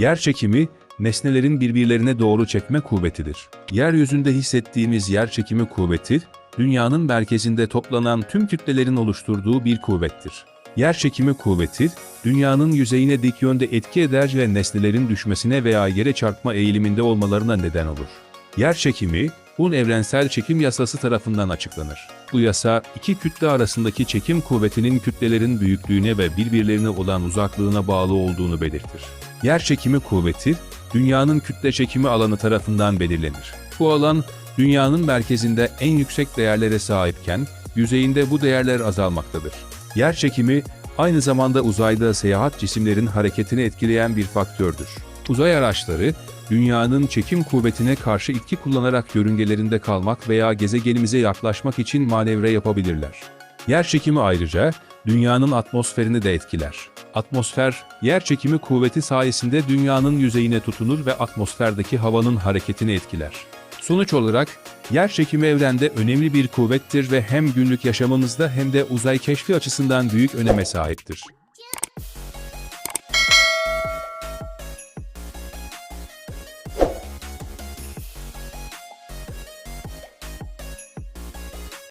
Yer çekimi, nesnelerin birbirlerine doğru çekme kuvvetidir. Yeryüzünde hissettiğimiz yer çekimi kuvveti, dünyanın merkezinde toplanan tüm kütlelerin oluşturduğu bir kuvvettir. Yer çekimi kuvveti, dünyanın yüzeyine dik yönde etki eder ve nesnelerin düşmesine veya yere çarpma eğiliminde olmalarına neden olur. Yer çekimi, un evrensel çekim yasası tarafından açıklanır. Bu yasa, iki kütle arasındaki çekim kuvvetinin kütlelerin büyüklüğüne ve birbirlerine olan uzaklığına bağlı olduğunu belirtir. Yer çekimi kuvveti, dünyanın kütle çekimi alanı tarafından belirlenir. Bu alan, dünyanın merkezinde en yüksek değerlere sahipken, yüzeyinde bu değerler azalmaktadır. Yer çekimi, aynı zamanda uzayda seyahat cisimlerin hareketini etkileyen bir faktördür. Uzay araçları, dünyanın çekim kuvvetine karşı itki kullanarak yörüngelerinde kalmak veya gezegenimize yaklaşmak için manevra yapabilirler. Yer çekimi ayrıca dünyanın atmosferini de etkiler. Atmosfer, yer çekimi kuvveti sayesinde dünyanın yüzeyine tutunur ve atmosferdeki havanın hareketini etkiler. Sonuç olarak, yer çekimi evrende önemli bir kuvvettir ve hem günlük yaşamımızda hem de uzay keşfi açısından büyük öneme sahiptir.